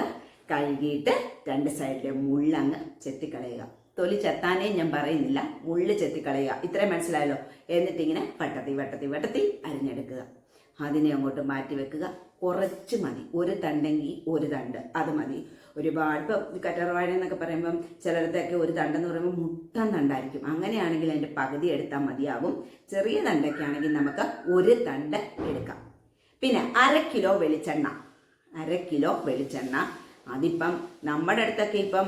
കഴുകിയിട്ട് രണ്ട് സൈഡിലെ മുള്ളങ്ങ് ചെത്തിക്കളയുക. തൊലി ചെത്താനേ ഞാൻ പറയുന്നില്ല. മുള്ള് ചെത്തിക്കളയുക. ഇത്രയും മനസ്സിലായല്ലോ? എന്നിട്ടിങ്ങനെ വട്ടത്തി വട്ടത്തി വട്ടത്തി അരിഞ്ഞെടുക്കുക. അതിനെ അങ്ങോട്ട് മാറ്റി വെക്കുക കുറച്ച് മതി. ഒരു തണ്ടെങ്കിൽ ഒരു തണ്ട്. അത് മതി. ഒരുപാട് ഇപ്പം കറ്റർവാഴ എന്നൊക്കെ പറയുമ്പം ചിലടത്തൊക്കെ ഒരു തണ്ടെന്ന് പറയുമ്പോൾ മുട്ട തണ്ടായിരിക്കും. അങ്ങനെയാണെങ്കിൽ അതിന്റെ പകുതി എടുത്താൽ മതിയാകും ചെറിയ തണ്ടൊക്കെ ആണെങ്കിൽ നമുക്ക് ഒരു തണ്ട് എടുക്കാം. പിന്നെ അര കിലോ വെളിച്ചെണ്ണ. അര കിലോ വെളിച്ചെണ്ണ. അതിപ്പം നമ്മുടെ അടുത്തൊക്കെ ഇപ്പം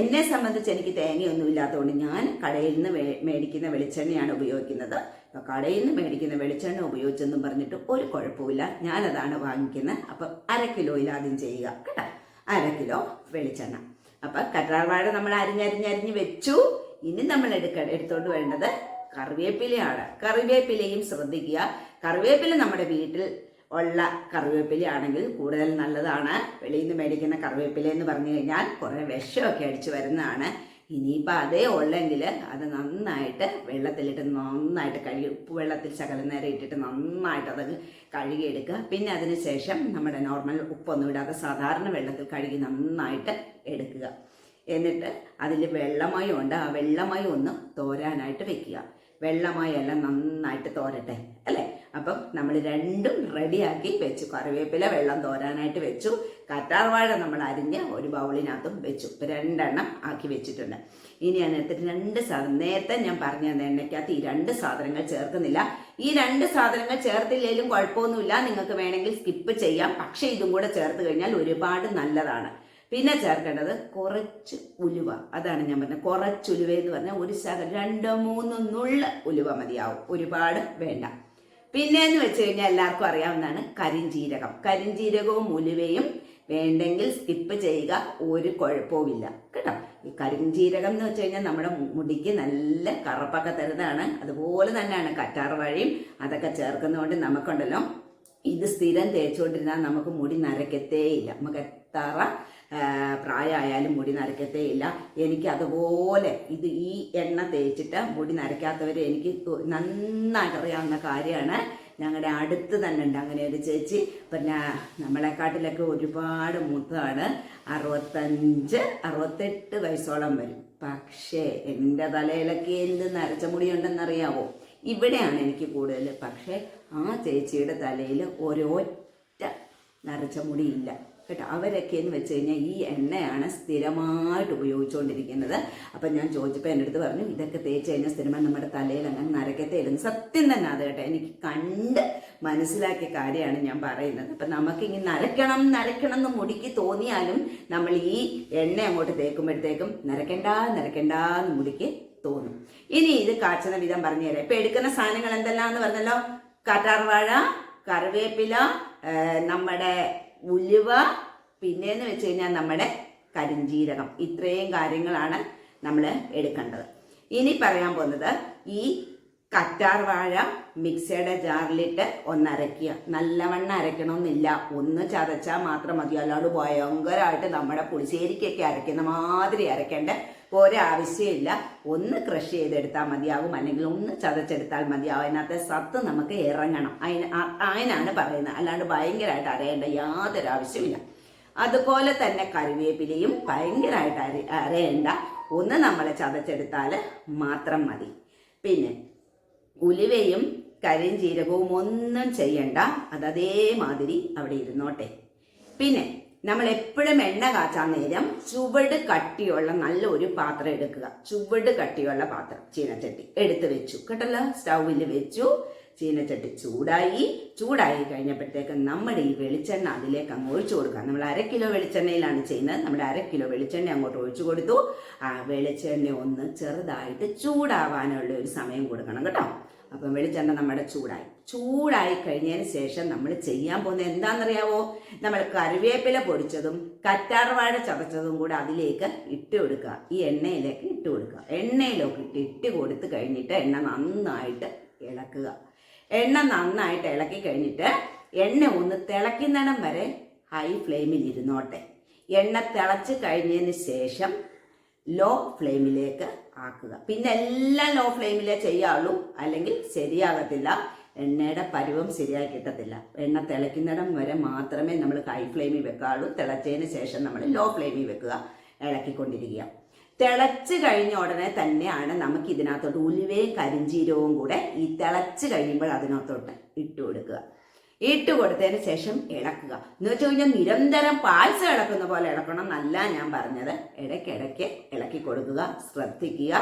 എന്നെ സംബന്ധിച്ച് എനിക്ക് തേങ്ങയൊന്നും ഇല്ലാത്തതുകൊണ്ട് ഞാൻ കടയിൽ നിന്ന് മേടിക്കുന്ന വെളിച്ചെണ്ണയാണ് ഉപയോഗിക്കുന്നത്. അപ്പം കടയിൽ നിന്ന് മേടിക്കുന്ന വെളിച്ചെണ്ണ ഉപയോഗിച്ചെന്നും പറഞ്ഞിട്ട് ഒരു കുഴപ്പമില്ല ഞാനതാണ് വാങ്ങിക്കുന്നത്. അപ്പം അര കിലോയിൽ ആദ്യം ചെയ്യുക. കേട്ടോ? അര കിലോ വെളിച്ചെണ്ണ. അപ്പം കറ്റാർവാഴ നമ്മൾ അരിഞ്ഞരിഞ്ഞരിഞ്ഞ് വെച്ചു. ഇനി നമ്മൾ എടുക്ക എടുത്തോണ്ട് വേണ്ടത് കറിവേപ്പിലയാണ്. കറിവേപ്പിലയും ശ്രദ്ധിക്കുക. കറിവേപ്പില നമ്മുടെ വീട്ടിൽ ഉള്ള കറിവേപ്പിലയാണെങ്കിൽ കൂടുതൽ നല്ലതാണ്. വെളിയിൽ നിന്ന് മേടിക്കുന്ന കറിവേപ്പില എന്ന് പറഞ്ഞു കഴിഞ്ഞാൽ കുറേ വിഷമൊക്കെ അടിച്ചു വരുന്നതാണ്. ഇനിയിപ്പോൾ അതേ ഉള്ളെങ്കിൽ അത് നന്നായിട്ട് വെള്ളത്തിലിട്ട് നന്നായിട്ട് കഴുകി ഉപ്പ് വെള്ളത്തിൽ ശകലം നേരം ഇട്ടിട്ട് നന്നായിട്ട് അത് കഴുകിയെടുക്കുക. പിന്നെ അതിന് ശേഷം നമ്മുടെ നോർമൽ ഉപ്പൊന്നും ഇടാതെ സാധാരണ വെള്ളത്തിൽ കഴുകി നന്നായിട്ട് എടുക്കുക. എന്നിട്ട് അതിൽ വെള്ളമയം ഉണ്ട്. ആ വെള്ളമയം ഒന്ന് തോരാനായിട്ട് വെക്കുക. വെള്ളമയം എല്ലാം നന്നായിട്ട് തോരട്ടെ. അപ്പം നമ്മൾ രണ്ടും റെഡിയാക്കി വെച്ചു. കറിവേപ്പില വെള്ളം തോരാനായിട്ട് വെച്ചു. കറ്റാർവാഴ നമ്മൾ അരിഞ്ഞ് ഒരു ബൗളിനകത്തും വെച്ചു. രണ്ടെണ്ണം ആക്കി വെച്ചിട്ടുണ്ട്. ഇനി ഞാൻ അതിനകത്ത് രണ്ട് സാധനം. നേരത്തെ ഞാൻ പറഞ്ഞ എണ്ണയ്ക്കകത്ത് ഈ രണ്ട് സാധനങ്ങൾ ചേർക്കുന്നില്ല. ഈ രണ്ട് സാധനങ്ങൾ ചേർത്തില്ലെങ്കിലും കുഴപ്പമൊന്നുമില്ല. നിങ്ങൾക്ക് വേണമെങ്കിൽ സ്കിപ്പ് ചെയ്യാം. പക്ഷേ ഇതും കൂടെ ചേർത്ത് കഴിഞ്ഞാൽ ഒരുപാട് നല്ലതാണ്. പിന്നെ ചേർക്കേണ്ടത് കുറച്ച് ഉലുവ. അതാണ് ഞാൻ പറഞ്ഞത്. കുറച്ച് ഉലുവ എന്ന് പറഞ്ഞാൽ ഒരു ശകലം രണ്ടോ മൂന്നോ നുള്ള ഉലുവ മതിയാവും. ഒരുപാട് വേണ്ട. പിന്നെ എന്ന് വെച്ച് കഴിഞ്ഞാൽ എല്ലാവർക്കും അറിയാവുന്നതാണ് കരിഞ്ചീരകം. കരിഞ്ചീരകവും ഉലുവയും വേണ്ടെങ്കിൽ സ്കിപ്പ് ചെയ്യുക ഒരു കുഴപ്പവുമില്ല. കേട്ടോ? ഈ കരിഞ്ചീരകം എന്ന് വെച്ച് കഴിഞ്ഞാൽ നമ്മുടെ മുടിക്ക് നല്ല കറുപ്പൊക്കെ തരുന്നതാണ്. അതുപോലെ തന്നെയാണ് കറ്റാർ വഴിയും അതൊക്കെ ചേർക്കുന്നതുകൊണ്ട് നമുക്കുണ്ടല്ലോ. ഇത് സ്ഥിരം തേച്ചുകൊണ്ടിരുന്നാൽ നമുക്ക് മുടി നരക്കത്തേയില്ല. നമുക്ക് എത്ര പ്രായമായാലും മുടി നരക്കത്തേയില്ല എനിക്ക് അതുപോലെ ഇത് ഈ എണ്ണ തേച്ചിട്ട് മുടി നരയ്ക്കാത്തവരെ എനിക്ക് നന്നായിട്ട് അറിയാവുന്ന കാര്യമാണ്. ഞങ്ങളുടെ അടുത്ത് തന്നെ ഉണ്ട് അങ്ങനെ ഒരു ചേച്ചി. പിന്നെ നമ്മളെക്കാട്ടിലൊക്കെ ഒരുപാട് മുത്താണ് അറുപത്തഞ്ച് അറുപത്തെട്ട് വയസ്സോളം വരും. പക്ഷേ എന്റെ തലയിലൊക്കെ എന്ത് നരച്ച മുടിയുണ്ടെന്നറിയാവോ? ഇവിടെയാണ് എനിക്ക് കൂടുതൽ പക്ഷേ ആ ചേച്ചിയുടെ തലയിൽ ഒരൊറ്റ നരച്ച മുടിയില്ല. കേട്ടോ അവരൊക്കെ എന്ന് വെച്ച് കഴിഞ്ഞാൽ ഈ എണ്ണയാണ് സ്ഥിരമായിട്ട് ഉപയോഗിച്ചുകൊണ്ടിരിക്കുന്നത് അപ്പം ഞാൻ ചോദിച്ചപ്പോൾ എന്റെ അടുത്ത് പറഞ്ഞു ഇതൊക്കെ തേച്ച് കഴിഞ്ഞാൽ സ്ഥിരമായി നമ്മുടെ തലയിൽ അങ്ങനെ നരക്കത്തെ ഇടുന്നു സത്യം തന്നെ അത് കേട്ടോ. എനിക്ക് കണ്ട് മനസ്സിലാക്കിയ കാര്യമാണ് ഞാൻ പറയുന്നത്. അപ്പം നമുക്ക് ഇനി നരക്കണം നരക്കണം എന്ന് മുടിക്ക് തോന്നിയാലും നമ്മൾ ഈ എണ്ണ അങ്ങോട്ട് തേക്കുമ്പോഴത്തേക്കും നരക്കണ്ട നരക്കണ്ട എന്ന് മുടിക്ക് തോന്നും. ഇനി ഇത് കാച്ചുന്ന വിധം പറഞ്ഞു തരാം. ഇപ്പം എടുക്കുന്ന സാധനങ്ങൾ എന്തെല്ലാം എന്ന് പറഞ്ഞല്ലോ? കാറ്റാർവാഴ കറിവേപ്പില നമ്മുടെ ഉലുവ പിന്നെന്ന് വെച്ച് കഴിഞ്ഞാൽ നമ്മുടെ കരിഞ്ജീരകം ഇത്രയും കാര്യങ്ങളാണ് നമ്മൾ എടുക്കേണ്ടത്. ഇനി പറയാൻ പോകുന്നത് ഈ കറ്റാർ വാഴ മിക്സിയുടെ ജാറിലിട്ട് ഒന്ന് അരയ്ക്കുക നല്ലവണ്ണം അരയ്ക്കണമെന്നില്ല. ഒന്ന് ചതച്ചാൽ മാത്രം മതി. അല്ലാണ്ട് ഭയങ്കരമായിട്ട് നമ്മുടെ പുളിശ്ശേരിക്കൊക്കെ അരയ്ക്കുന്ന മാതിരി അരയ്ക്കേണ്ട ഒരാവശ്യമില്ല. ഒന്ന് ക്രഷ് ചെയ്തെടുത്താൽ മതിയാകും അല്ലെങ്കിൽ ഒന്ന് ചതച്ചെടുത്താൽ മതിയാവും. അതിനകത്തെ സത്ത് നമുക്ക് ഇറങ്ങണം. അതിന് അതിനാണ് പറയുന്നത്. അല്ലാണ്ട് ഭയങ്കരമായിട്ട് അറിയേണ്ട യാതൊരു ആവശ്യമില്ല അതുപോലെ തന്നെ കറിവേപ്പിലയും ഭയങ്കരമായിട്ട് അറി അരയേണ്ട. ഒന്ന് നമ്മൾ ചതച്ചെടുത്താൽ മാത്രം മതി. പിന്നെ ഉലുവയും കരിഞ്ചീരകവും ഒന്നും ചെയ്യണ്ട. അത് അതേമാതിരി അവിടെ ഇരുന്നോട്ടെ. പിന്നെ നമ്മൾ എപ്പോഴും എണ്ണ കാച്ചാൻ നേരം ചുവട് കട്ടിയുള്ള നല്ല ഒരു പാത്രം എടുക്കുക. ചുവട് കട്ടിയുള്ള പാത്രം ചീനച്ചട്ടി എടുത്ത് വെച്ചു. കേട്ടല്ലോ? സ്റ്റൗവിൽ വെച്ചു. ചീനച്ചട്ടി ചൂടായി. ചൂടായി കഴിഞ്ഞപ്പോഴത്തേക്ക് നമ്മുടെ ഈ വെളിച്ചെണ്ണ അതിലേക്ക് അങ്ങ് ഒഴിച്ചു കൊടുക്കുക. നമ്മൾ അര കിലോ വെളിച്ചെണ്ണയിലാണ് ചെയ്യുന്നത്. നമ്മുടെ അര കിലോ വെളിച്ചെണ്ണ അങ്ങോട്ട് ഒഴിച്ചു കൊടുത്തു. ആ വെളിച്ചെണ്ണ ഒന്ന് ചെറുതായിട്ട് ചൂടാവാനുള്ള ഒരു സമയം കൊടുക്കണം കേട്ടോ. അപ്പം വെളിച്ചെണ്ണ നമ്മുടെ ചൂടായി. ചൂടായി കഴിഞ്ഞതിന് ശേഷം നമ്മൾ ചെയ്യാൻ പോകുന്നത് എന്താണെന്നറിയാവോ? നമ്മൾ കറിവേപ്പില പൊടിച്ചതും കറ്റാർവാഴ ചതച്ചതും കൂടെ അതിലേക്ക് ഇട്ട് കൊടുക്കുക. ഈ എണ്ണയിലേക്ക് ഇട്ട് കൊടുക്കുക. എണ്ണയിലൊക്കെ ഇട്ട് ഇട്ട് കൊടുത്ത് കഴിഞ്ഞിട്ട് എണ്ണ നന്നായിട്ട് ഇളക്കുക. എണ്ണ നന്നായിട്ട് ഇളക്കി കഴിഞ്ഞിട്ട് എണ്ണ ഒന്ന് തിളയ്ക്കുന്നിടം വരെ ഹൈ ഫ്ലെയിമിൽ ഇരുന്നോട്ടെ. എണ്ണ തിളച്ച് കഴിഞ്ഞതിന് ശേഷം ലോ ഫ്ലെയിമിലേക്ക് ആക്കുക. പിന്നെ എല്ലാം ലോ ഫ്ലെയിമിലേ ചെയ്യാവുള്ളൂ. അല്ലെങ്കിൽ ശരിയാകത്തില്ല. എണ്ണയുടെ പരുവം ശരിയായി കിട്ടത്തില്ല. എണ്ണ തിളയ്ക്കുന്നിടം വരെ മാത്രമേ നമ്മൾ ഹൈ ഫ്ലെയിമിൽ വെക്കാറുള്ളൂ. തിളച്ചതിന് ശേഷം നമ്മൾ ലോ ഫ്ലെയിമിൽ വെക്കുക ഇളക്കിക്കൊണ്ടിരിക്കുക. തിളച്ച് കഴിഞ്ഞ ഉടനെ തന്നെയാണ് നമുക്ക് ഇതിനകത്തോട്ട് ഉലുവയും കരിഞ്ചീരവും കൂടെ ഈ തിളച്ച് കഴിയുമ്പോൾ അതിനകത്തോട്ട് ഇട്ട് കൊടുക്കുക. ഇട്ട് കൊടുത്തതിന് ശേഷം ഇളക്കുക. എന്ന് വെച്ച് കഴിഞ്ഞാൽ നിരന്തരം പായസം ഇളക്കുന്ന പോലെ ഇളക്കണം എന്നല്ല ഞാൻ പറഞ്ഞത്. ഇടയ്ക്കിടയ്ക്ക് ഇളക്കി കൊടുക്കുക ശ്രദ്ധിക്കുക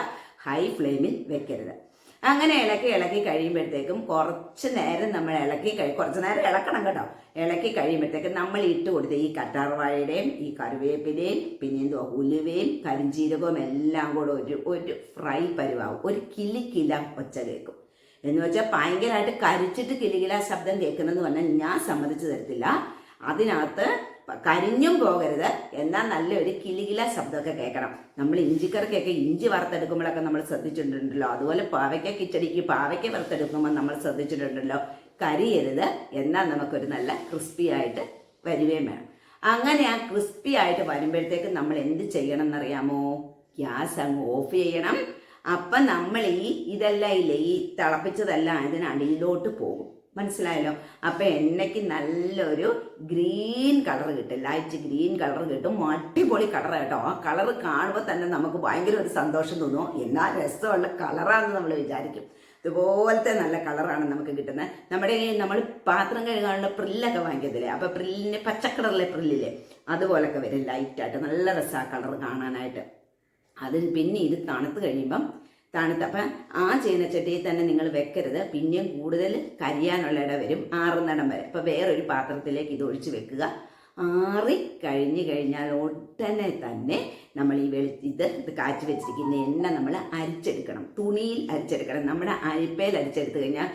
ഹൈ ഫ്ലെയിമിൽ വെക്കരുത്. അങ്ങനെ ഇളക്കി ഇളക്കി കഴിയുമ്പോഴത്തേക്കും കുറച്ച് നേരം നമ്മൾ ഇളക്കി കഴി കുറച്ച് നേരം ഇളക്കണം കേട്ടോ. ഇളക്കി കഴിയുമ്പോഴത്തേക്കും നമ്മൾ ഇട്ട് കൊടുത്ത ഈ കറ്റാർവാഴയുടെയും ഈ കറിവേപ്പിലയും പിന്നെ എന്തോ ഉലുവയും കരിഞ്ചീരകവും എല്ലാം കൂടെ ഒരു ഒരു ഫ്രൈ പരുവാകും ഒരു കിലി കില ഒച്ച കേൾക്കും. എന്ന് വെച്ചാൽ ഭയങ്കരമായിട്ട് കരിച്ചിട്ട് കിലികില ശബ്ദം കേൾക്കുന്നതെന്ന് പറഞ്ഞാൽ ഞാൻ സമ്മതിച്ചു തരത്തില്ല. അതിനകത്ത് കരിഞ്ഞും പോകരുത്. എന്നാൽ നല്ലൊരു കിലികില ശബ്ദമൊക്കെ കേൾക്കണം. നമ്മൾ ഇഞ്ചിക്കറിക്കൊക്കെ ഇഞ്ചി വറുത്തെടുക്കുമ്പോഴൊക്കെ നമ്മൾ ശ്രദ്ധിച്ചിട്ടുണ്ടല്ലോ. അതുപോലെ പാവയ്ക്ക കിച്ചടിക്ക് പാവയ്ക്ക വറുത്തെടുക്കുമ്പോൾ നമ്മൾ ശ്രദ്ധിച്ചിട്ടുണ്ടല്ലോ. കരിയരുത്. എന്നാൽ നമുക്കൊരു നല്ല ക്രിസ്പി ആയിട്ട് വരികയും വേണം. അങ്ങനെ ആ ക്രിസ്പി ആയിട്ട് വരുമ്പോഴത്തേക്ക് നമ്മൾ എന്ത് ചെയ്യണം എന്നറിയാമോ? ഗ്യാസ് അങ്ങ് ഓഫ് ചെയ്യണം. അപ്പം നമ്മൾ ഈ ഇതെല്ലാം ഇല്ലേ ഈ തിളപ്പിച്ചതെല്ലാം അതിനടിയിലോട്ട് പോകും. മനസ്സിലായല്ലോ? അപ്പം എണ്ണയ്ക്ക് നല്ലൊരു ഗ്രീൻ കളർ കിട്ടും. ലൈറ്റ് ഗ്രീൻ കളർ കിട്ടും. അടിപൊളി കളർ കേട്ടോ. ആ കളർ കാണുമ്പോൾ തന്നെ നമുക്ക് ഭയങ്കര ഒരു സന്തോഷം തോന്നും. എന്നാൽ രസമുള്ള കളറാണെന്ന് നമ്മൾ വിചാരിക്കും. ഇതുപോലത്തെ നല്ല കളറാണ് നമുക്ക് കിട്ടുന്നത് നമ്മുടെ നമ്മൾ പാത്രം കഴുകാനുള്ള പ്രില്ലൊക്കെ വാങ്ങിക്കത്തില്ലേ? അപ്പോൾ പ്രില്ലിന് പച്ചക്കളറിലെ പ്രില്ലില്ലേ? അതുപോലൊക്കെ വരും. ലൈറ്റായിട്ട് നല്ല രസമാണ് കളർ കാണാനായിട്ട്. അതിന് പിന്നെ ഇത് തണുത്ത് കഴിയുമ്പം തണുത്ത് അപ്പം ആ ചീനച്ചട്ടിയിൽ തന്നെ നിങ്ങൾ വെക്കരുത്. പിന്നെയും കൂടുതൽ കരിയാനുള്ള ഇട വരും. ആറുന്നിടം വരെ. അപ്പോൾ വേറൊരു പാത്രത്തിലേക്ക് ഇത് ഒഴിച്ച് വെക്കുക. ആറി കഴിഞ്ഞ് കഴിഞ്ഞാൽ ഉടനെ തന്നെ നമ്മൾ ഈ വെളി ഇത് ഇത് കാച്ചി വെച്ചിരിക്കുന്ന എണ്ണ നമ്മൾ അരിച്ചെടുക്കണം. തുണിയിൽ അരിച്ചെടുക്കണം. നമ്മുടെ അരിപ്പയിൽ അരിച്ചെടുത്ത് കഴിഞ്ഞാൽ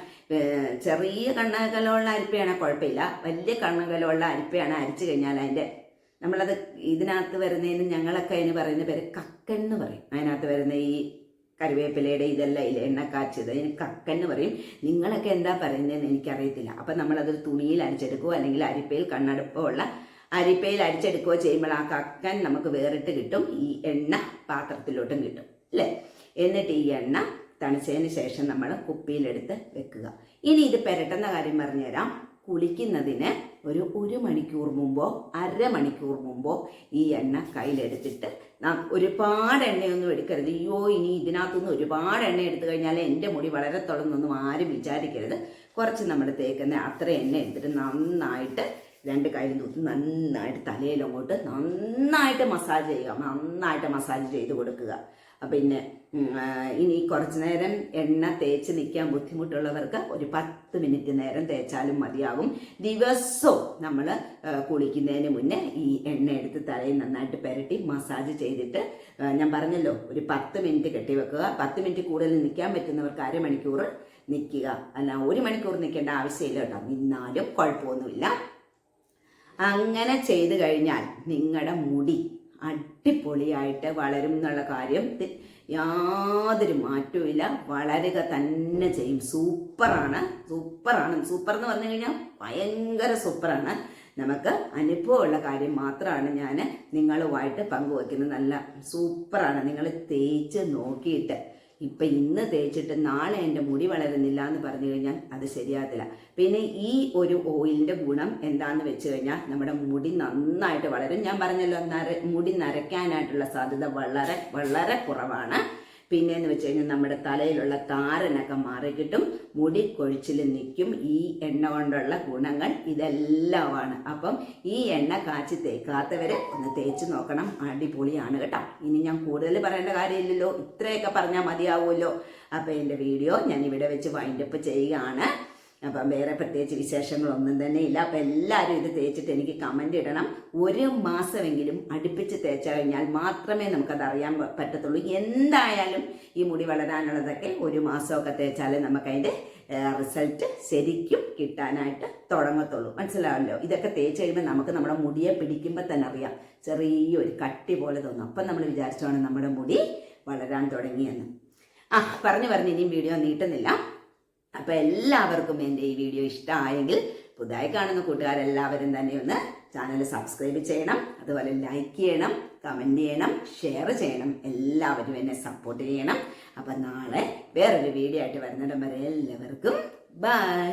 ചെറിയ കണ്ണകലമുള്ള അരിപ്പയാണ് കുഴപ്പമില്ല. വലിയ കണ്ണകലമുള്ള അരിപ്പയാണ് അരിച്ചു കഴിഞ്ഞാൽ അതിന്റെ നമ്മളത് ഇതിനകത്ത് വരുന്നതിന് ഞങ്ങളൊക്കെ അതിന് പറയുന്ന പേര് എന്ന് പറയും. അതിനകത്ത് വരുന്ന ഈ കറിവേപ്പിലയുടെ ഇതെല്ലാം ഇല്ല എണ്ണ കാച്ചത് അതിന് കക്കൻ എന്ന് പറയും. നിങ്ങളൊക്കെ എന്താ പറയുന്നതെന്ന് എനിക്കറിയത്തില്ല. അപ്പം നമ്മളത് തുണിയിൽ അരിച്ചെടുക്കുകയോ അല്ലെങ്കിൽ അരിപ്പയിൽ കണ്ണടുപ്പോ ഉള്ള അരിപ്പയിൽ അരിച്ചെടുക്കുകയോ ചെയ്യുമ്പോൾ ആ കക്കൻ നമുക്ക് വേറിട്ട് കിട്ടും. ഈ എണ്ണ പാത്രത്തിലോട്ടും കിട്ടും. അല്ലേ? എന്നിട്ട് ഈ എണ്ണ തണിച്ചതിന് ശേഷം നമ്മൾ കുപ്പിയിലെടുത്ത് വെക്കുക. ഇനി ഇത് പെരട്ടുന്ന കാര്യം പറഞ്ഞുതരാം. കുളിക്കുന്നതിന് ഒരു ഒരു മണിക്കൂർ മുമ്പോ അരമണിക്കൂർ മുമ്പോ ഈ എണ്ണ കയ്യിലെടുത്തിട്ട് നാം ഒരുപാട് എണ്ണയൊന്നും എടുക്കരുത്. അയ്യോ ഇനി ഇതിനകത്തുനിന്ന് ഒരുപാട് എണ്ണ എടുത്തു കഴിഞ്ഞാൽ എന്റെ മുടി വളരെ തുടങ്ങുന്നൊന്നും ആരും വിചാരിക്കരുത്. കുറച്ച് നമ്മൾ തേക്കുന്ന അത്ര എണ്ണ എടുത്തിട്ട് നന്നായിട്ട് രണ്ട് കൈ തൂത്ത് നന്നായിട്ട് തലയിലങ്ങോട്ട് നന്നായിട്ട് മസാജ് ചെയ്യുക. നന്നായിട്ട് മസാജ് ചെയ്ത് കൊടുക്കുക. പിന്നെ ഇനി കുറച്ച് നേരം എണ്ണ തേച്ച് നിൽക്കാൻ ബുദ്ധിമുട്ടുള്ളവർക്ക് ഒരു പത്ത് മിനിറ്റ് നേരം തേച്ചാലും മതിയാകും ദിവസവും നമ്മൾ കുളിക്കുന്നതിന് മുന്നേ ഈ എണ്ണ എടുത്ത് തലയിൽ നന്നായിട്ട് പുരട്ടി മസാജ് ചെയ്തിട്ട് ഞാൻ പറഞ്ഞല്ലോ ഒരു പത്ത് മിനിറ്റ് കെട്ടിവെക്കുക. പത്ത് മിനിറ്റ് കൂടുതൽ നിൽക്കാൻ പറ്റുന്നവർക്ക് അരമണിക്കൂർ നിൽക്കുക. അല്ല ഒരു മണിക്കൂർ നിൽക്കേണ്ട ആവശ്യമില്ല കേട്ടോ. നിന്നാലും കുഴപ്പമൊന്നുമില്ല. അങ്ങനെ ചെയ്തു കഴിഞ്ഞാൽ നിങ്ങളുടെ മുടി അടിപൊളിയായിട്ട് വളരും എന്നുള്ള കാര്യം യാതൊരു മാറ്റവും വളരുക തന്നെ ചെയ്യും. സൂപ്പറാണ്. സൂപ്പറാണ്. സൂപ്പർ എന്ന് പറഞ്ഞു കഴിഞ്ഞാൽ ഭയങ്കര സൂപ്പറാണ്. നമുക്ക് അനുഭവമുള്ള കാര്യം മാത്രമാണ് ഞാൻ നിങ്ങളുമായിട്ട് പങ്കുവയ്ക്കുന്നത്. നല്ല സൂപ്പറാണ്. നിങ്ങൾ തേച്ച് നോക്കിയിട്ട്. ഇപ്പം ഇന്ന് തേച്ചിട്ട് നാളെ എന്റെ മുടി വളരുന്നില്ല എന്ന് പറഞ്ഞു കഴിഞ്ഞാൽ അത് ശരിയാകത്തില്ല. പിന്നെ ഈ ഒരു ഓയിലിന്റെ ഗുണം എന്താന്ന് വെച്ച് കഴിഞ്ഞാൽ നമ്മുടെ മുടി നന്നായിട്ട് വളരും. ഞാൻ പറഞ്ഞല്ലോ നര മുടി നരയ്ക്കാനായിട്ടുള്ള സാധ്യത വളരെ വളരെ കുറവാണ്. പിന്നെ എന്ന് വെച്ച് കഴിഞ്ഞാൽ നമ്മുടെ തലയിലുള്ള താരനൊക്കെ മാറിക്കിട്ടും മുടി കൊഴിച്ചിൽ നിൽക്കും ഈ എണ്ണ കൊണ്ടുള്ള ഗുണങ്ങൾ ഇതെല്ലാമാണ്. അപ്പം ഈ എണ്ണ കാച്ചി തേക്കാത്തവർ ഒന്ന് തേച്ച് നോക്കണം. അടിപൊളിയാണ് കേട്ടോ. ഇനി ഞാൻ കൂടുതൽ പറയേണ്ട കാര്യമില്ലല്ലോ. ഇത്രയൊക്കെ പറഞ്ഞാൽ മതിയാവുമല്ലോ. അപ്പോൾ എന്റെ വീഡിയോ ഞാൻ ഇവിടെ വെച്ച് വൈൻഡപ്പ് ചെയ്യുകയാണ്. അപ്പം വേറെ പ്രത്യേകിച്ച് വിശേഷങ്ങളൊന്നും തന്നെ ഇല്ല. അപ്പം എല്ലാവരും ഇത് തേച്ചിട്ട് എനിക്ക് കമന്റ് ഇടണം. ഒരു മാസമെങ്കിലും അടുപ്പിച്ച് തേച്ച് കഴിഞ്ഞാൽ മാത്രമേ നമുക്കത് അറിയാൻ പറ്റത്തുള്ളൂ. എന്തായാലും ഈ മുടി വളരാനുള്ളതൊക്കെ ഒരു മാസമൊക്കെ തേച്ചാലേ നമുക്കതിന്റെ റിസൾട്ട് ശരിക്കും കിട്ടാനായിട്ട് തുടങ്ങത്തുള്ളൂ. മനസ്സിലാവല്ലോ? ഇതൊക്കെ തേച്ച് കഴിയുമ്പോൾ നമുക്ക് നമ്മുടെ മുടിയെ പിടിക്കുമ്പോൾ തന്നെ അറിയാം. ചെറിയൊരു കട്ടി പോലെ തോന്നും. അപ്പം നമ്മൾ വിചാരിച്ചാണ് നമ്മുടെ മുടി വളരാൻ തുടങ്ങിയെന്ന്. ആ പറഞ്ഞു പറഞ്ഞ് ഇനിയും വീഡിയോ നീട്ടുന്നില്ല. അപ്പോൾ എല്ലാവർക്കും എന്റെ ഈ വീഡിയോ ഇഷ്ടമായെങ്കിൽ പുതുതായി കാണുന്ന കൂട്ടുകാരെല്ലാവരും തന്നെ ഒന്ന് ചാനൽ സബ്സ്ക്രൈബ് ചെയ്യണം അതുപോലെ ലൈക്ക് ചെയ്യണം കമന്റ് ചെയ്യണം ഷെയർ ചെയ്യണം. എല്ലാവരും എന്നെ സപ്പോർട്ട് ചെയ്യണം. അപ്പം നാളെ വേറൊരു വീഡിയോ ആയിട്ട് വരുന്നിടം വരെ എല്ലാവർക്കും ബൈ